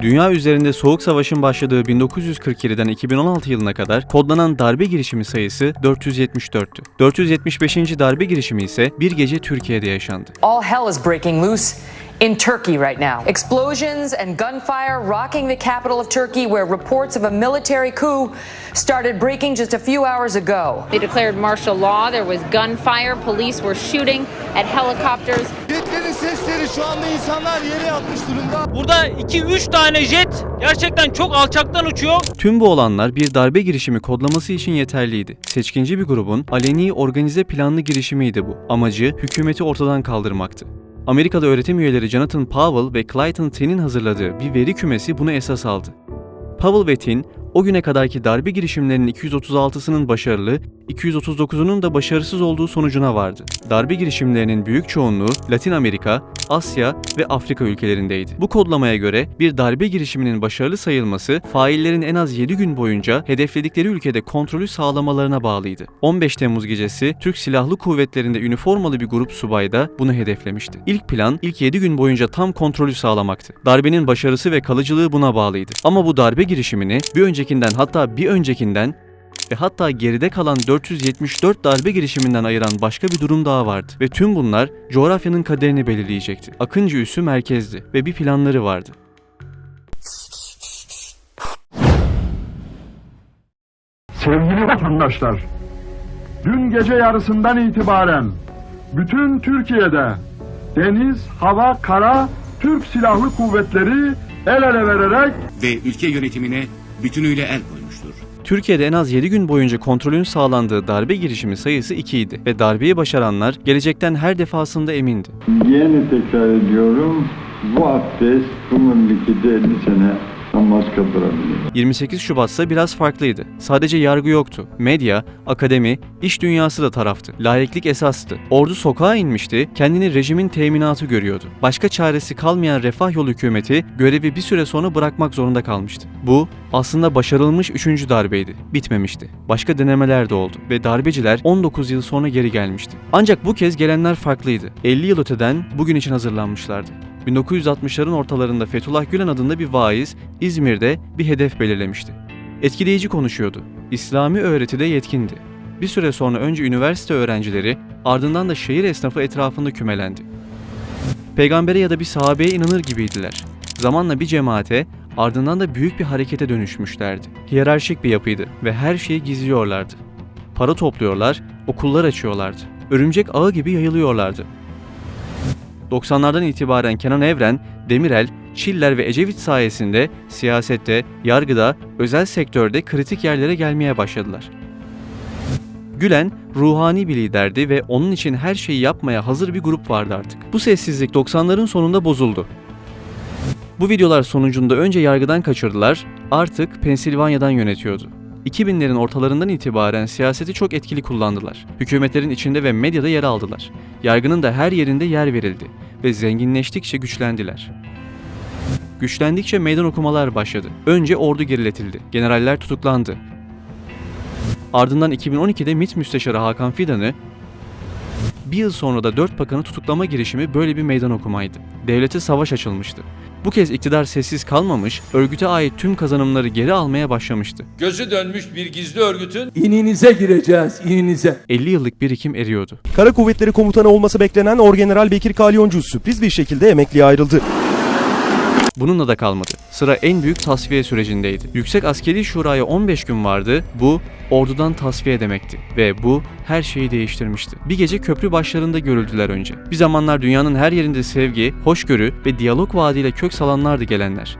Dünya üzerinde Soğuk Savaş'ın başladığı 1947'den 2016 yılına kadar kodlanan darbe girişimi sayısı 474'tü. 475. darbe girişimi ise bir gece Türkiye'de yaşandı. All hell is breaking loose in Turkey right now. Explosions and gunfire rocking the capital of Turkey, where reports of a military coup started breaking just a few hours ago. They declared martial law. There was gunfire. Police were shooting at helicopters. Jetlerin sesleri şu anda insanlar yere yatmış durumda. Burada 2-3 tane jet gerçekten çok alçaktan uçuyor. Tüm bu olanlar bir darbe girişimi kodlaması için yeterliydi. Seçkinci bir grubun aleni organize planlı girişimiydi bu. Amacı hükümeti ortadan kaldırmaktı. Amerikalı öğretim üyeleri Jonathan Powell ve Clayton Tinn'in hazırladığı bir veri kümesi bunu esas aldı. Powell ve Tin, o güne kadarki darbe girişimlerinin 236'sının başarılı, 239'unun da başarısız olduğu sonucuna vardı. Darbe girişimlerinin büyük çoğunluğu Latin Amerika, Asya ve Afrika ülkelerindeydi. Bu kodlamaya göre bir darbe girişiminin başarılı sayılması, faillerin en az 7 gün boyunca hedefledikleri ülkede kontrolü sağlamalarına bağlıydı. 15 Temmuz gecesi Türk Silahlı Kuvvetleri'nde üniformalı bir grup subay da bunu hedeflemişti. İlk plan ilk 7 gün boyunca tam kontrolü sağlamaktı. Darbenin başarısı ve kalıcılığı buna bağlıydı. Ama bu darbe girişimini bir öncekinden hatta bir öncekinden ve hatta geride kalan 474 darbe girişiminden ayıran başka bir durum daha vardı. Ve tüm bunlar coğrafyanın kaderini belirleyecekti. Akıncı üssü merkezdi ve bir planları vardı. Sevgili vatandaşlar, dün gece yarısından itibaren bütün Türkiye'de deniz, hava, kara Türk Silahlı Kuvvetleri el ele vererek ve ülke yönetimine bütünüyle el koymuştur. Türkiye'de en az 7 gün boyunca kontrolün sağlandığı darbe girişimi sayısı 2 idi ve darbeyi başaranlar gelecekten her defasında emindi. Yeni tekrar ediyorum. Bu abdest bu memleketi 50 sene namaz kıldırabilir. 28 Şubat biraz farklıydı. Sadece yargı yoktu. Medya, akademi, iş dünyası da taraftı. Laiklik esastı. Ordu sokağa inmişti, kendini rejimin teminatı görüyordu. Başka çaresi kalmayan refah yolu hükümeti görevi bir süre sonra bırakmak zorunda kalmıştı. Bu aslında başarılmış 3. darbeydi. Bitmemişti. Başka denemeler de oldu ve darbeciler 19 yıl sonra geri gelmişti. Ancak bu kez gelenler farklıydı. 50 yıl öteden bugün için hazırlanmışlardı. 1960'ların ortalarında Fethullah Gülen adında bir vaiz İzmir'de bir hedef belirlemişti. Etkileyici konuşuyordu. İslami öğretide yetkindi. Bir süre sonra önce üniversite öğrencileri ardından da şehir esnafı etrafında kümelendi. Peygambere ya da bir sahabeye inanır gibiydiler. Zamanla bir cemaate ardından da büyük bir harekete dönüşmüşlerdi. Hiyerarşik bir yapıydı ve her şeyi gizliyorlardı. Para topluyorlar, okullar açıyorlardı. Örümcek ağı gibi yayılıyorlardı. 90'lardan itibaren Kenan Evren, Demirel, Çiller ve Ecevit sayesinde siyasette, yargıda, özel sektörde kritik yerlere gelmeye başladılar. Gülen ruhani bir liderdi ve onun için her şeyi yapmaya hazır bir grup vardı artık. Bu sessizlik 90'ların sonunda bozuldu. Bu videolar sonucunda önce yargıdan kaçırdılar, artık Pensilvanya'dan yönetiyordu. 2000'lerin ortalarından itibaren siyaseti çok etkili kullandılar. Hükümetlerin içinde ve medyada yer aldılar. Yargının da her yerinde yer verildi ve zenginleştikçe güçlendiler. Güçlendikçe meydan okumalar başladı. Önce ordu geriletildi. Generaller tutuklandı. Ardından 2012'de MİT Müsteşarı Hakan Fidan'ı bir yıl sonra da dört bakanı tutuklama girişimi böyle bir meydan okumaydı. Devlete savaş açılmıştı. Bu kez iktidar sessiz kalmamış, örgüte ait tüm kazanımları geri almaya başlamıştı. gözü dönmüş bir gizli örgütün İninize gireceğiz, ininize. 50 yıllık birikim eriyordu. Kara Kuvvetleri Komutanı olması beklenen Orgeneral Bekir Kalyoncu sürpriz bir şekilde emekliye ayrıldı. Bununla da kalmadı. Sıra en büyük tasfiye sürecindeydi. Yüksek Askeri Şura'ya 15 gün vardı. Bu ordudan tasfiye demekti ve bu her şeyi değiştirmişti. Bir gece köprü başlarında görüldüler önce. Bir zamanlar dünyanın her yerinde sevgi, hoşgörü ve diyalog vaadiyle kök salanlardı gelenler.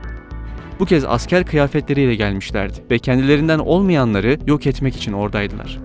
Bu kez asker kıyafetleriyle gelmişlerdi ve kendilerinden olmayanları yok etmek için oradaydılar.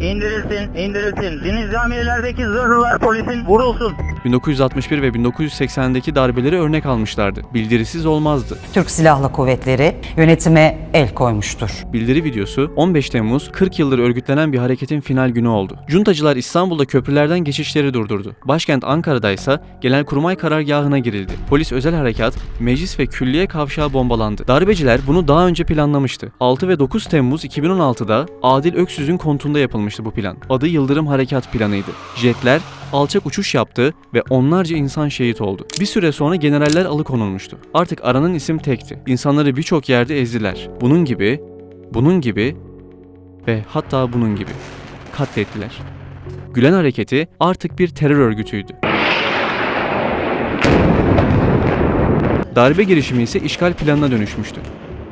İndirilsin, indirilsin. Nizamiyelerdeki zırhlılar polisin vurulsun. 1961 ve 1980'deki darbeleri örnek almışlardı. Bildirisiz olmazdı. Türk Silahlı Kuvvetleri yönetime el koymuştur. Bildiri videosu 15 Temmuz 40 yıldır örgütlenen bir hareketin final günü oldu. Cuntacılar İstanbul'da köprülerden geçişleri durdurdu. Başkent Ankara'da ise Genelkurmay karargahına girildi. Polis özel harekat, meclis ve külliye kavşağı bombalandı. Darbeciler bunu daha önce planlamıştı. 6 ve 9 Temmuz 2016'da Adil Öksüz'ün kontunda yapılmıştı bu plan. Adı Yıldırım Harekat Planı'ydı. Jetler alçak uçuş yaptı ve onlarca insan şehit oldu. Bir süre sonra generaller alıkonulmuştu. Artık aranan isim tekti. İnsanları birçok yerde ezdiler. Bunun gibi, bunun gibi ve hatta bunun gibi katlettiler. Gülen hareketi artık bir terör örgütüydü. Darbe girişimi ise işgal planına dönüşmüştü.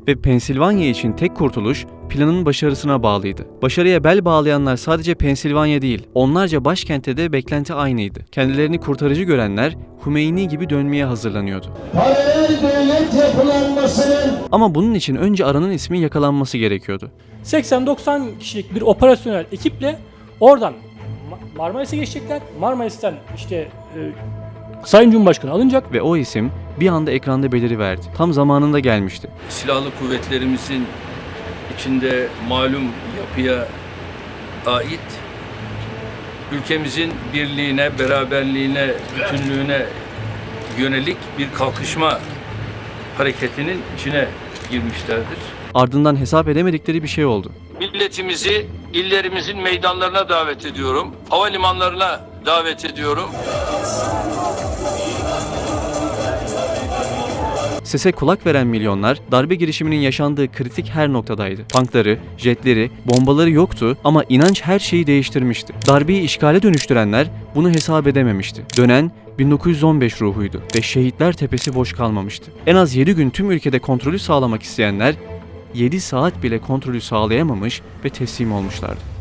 Ve Pensilvanya için tek kurtuluş planın başarısına bağlıydı. Başarıya bel bağlayanlar sadece Pensilvanya değil, onlarca başkentte de beklenti aynıydı. Kendilerini kurtarıcı görenler Hümeyni gibi dönmeye hazırlanıyordu. Paralel devlet yapılanmasının Ama bunun için önce aranan ismin yakalanması gerekiyordu. 80-90 kişilik bir operasyonel ekiple oradan Ma- Marmaris'e geçecekler. Marmaris'ten işte e, Sayın Cumhurbaşkanı alınacak. Ve o isim bir anda ekranda beliriverdi. Tam zamanında gelmişti. Silahlı kuvvetlerimizin içinde malum yapıya ait ülkemizin birliğine, beraberliğine, bütünlüğüne yönelik bir kalkışma hareketinin içine girmişlerdir. Ardından hesap edemedikleri bir şey oldu. Milletimizi illerimizin meydanlarına davet ediyorum. Havalimanlarına davet ediyorum. Sese kulak veren milyonlar darbe girişiminin yaşandığı kritik her noktadaydı. Tankları, jetleri, bombaları yoktu ama inanç her şeyi değiştirmişti. Darbeyi işgale dönüştürenler bunu hesap edememişti. Dönen 1915 ruhuydu ve şehitler tepesi boş kalmamıştı. En az 7 gün tüm ülkede kontrolü sağlamak isteyenler 7 saat bile kontrolü sağlayamamış ve teslim olmuşlardı.